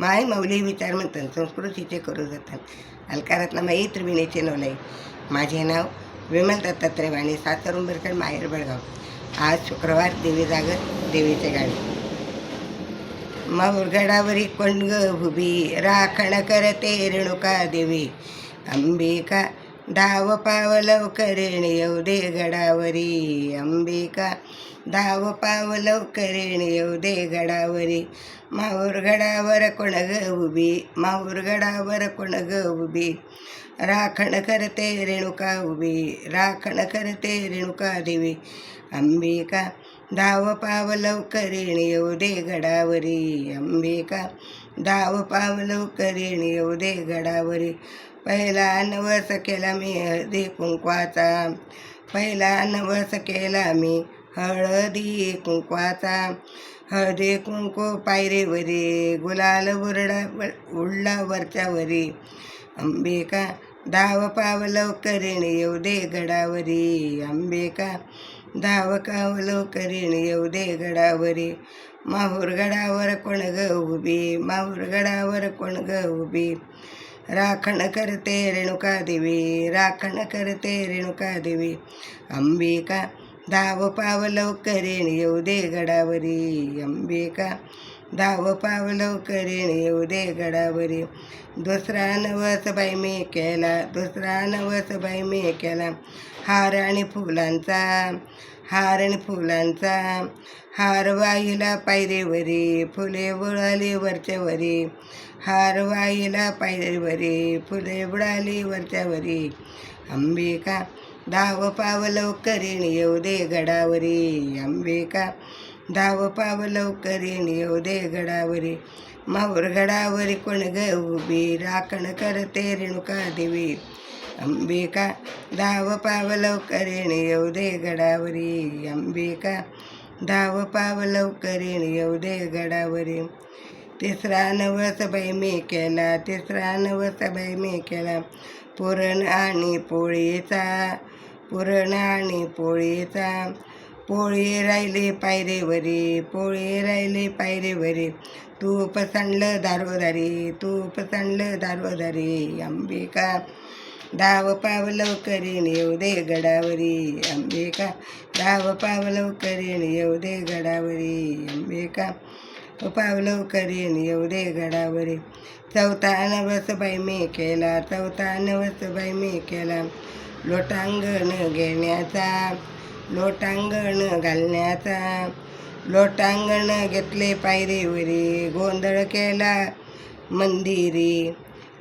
माय मौली विचार म्हणतात संस्कृतीचे करू जातात अलकारातला माई त्रिविणीचे नवलाई. माझे नाव विमल दत्तात्रय वाणी सातार उंबरकर माहेर बेळगाव आज शुक्रवार देवी जागर देवीचे गाणे माऊरगडावरी कोंडग भुबी राखण करते रेणुका देवी. अंबिका धाव पाव लवकरेण येऊ दे गडावरी अंबिका धाव पाव लवकरेण येऊ दे गडावरी माऊर गडावर कोण ग उभी माऊर गडावर कोण ग उभी राखण करते रेणुका उभी राखण करते रेणुका देवी अंबिका धाव पाव लवकरेण येऊ दे गडावरी अंबिका धाव पावलो करीन येऊ दे गडावरी. पहिला नवस केला मी हळदी कुंकवाचा. पहिला नवस केला मी हळदी कुंकवाचा. हळदी कुंकू पायरीवरी गुलाल उरडा उडला वरच्यावरी अंबिका धाव पाव येऊ दे गडावरी. अंबिका धाव काव लवकरीण येऊ दे गडावरी. माहूर गडावर कोण ग उभी? माहूर गडावर कोण ग उभी? राखण करते रेणुका देवी राखण करते रेणुका देवी. अंबिका धाव पाव लवकरेण येऊ दे गडावरी. अंबिका धाव पावलं लवकरेण येऊ गडावरी. दुसरा नवस बाई मी केला दुसरा नवस बाई मी केला. हार आणि फुलांचा हार आणि फुलांचा हार वाईला पायरीवरी फुले बुळाली वरच्यावरी. हार वाईला पायरीवरी फुले बुळाली वरच्यावरी. अंबिका धाव पावलं करीन येऊ दे गडावरी. अंबिका धाव पाव लवकरीण येऊ दे गडावरी माहूर गडावरी कोण ग उभी? राखण करते रेणुका देवी. अंबिका धाव पाव लवकरीण येऊ दे गडावरी अंबिका धाव पाव लवकरीण येऊ दे गडावरी तिसरा नवस बाई मी केला तिसरा नवस बाई मी केला. पुरण आणि पोळीचा पुरण आणि पोळीचा. पोळी राहिले पायरीवरी पोळी राहिले पायरेवरे तूप सांडलं दारोदारी तूप सांडलं दारोदारी. अंबिका धाव पाव करीन येऊ दे गडावरी. अंबिका धाव पाव करीन येऊ दे गडावरी. अंबिका पाव करीन येऊ दे गडावरी. चौथा नवस बाई मी केला चौथा नवस बाई मी केला. लोटांगण घेण्याचा लोटांगण घालण्याचा लोटांगण घेतले पायरीवरी गोंधळ केला मंदिरी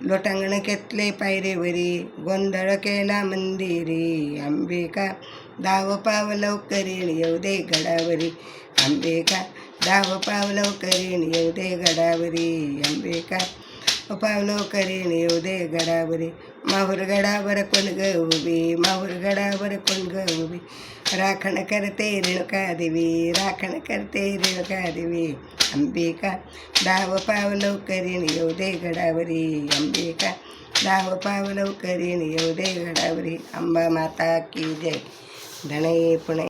लोटांगण घेतले पायरीवरी गोंधळ केला मंदिरी अंबिका धाव पाव लवकरीण येऊ दे गडावरी अंबिका धाव पाव लवकरीण येऊ दे गडावरी अंबिका पाव करीन येऊ दे गडावरी माहूर गडावर कोण ग उभी? माहूर गडावर कोण ग उभी? राखण करते रेणुका देवी राखण करते रेणुका देवी. अंबिका दाव पाव करीन येऊ दे गडावरी अंबिका दाव पाव करीन येऊ दे गडावरी अंबा माता की जय. धणे पुणे.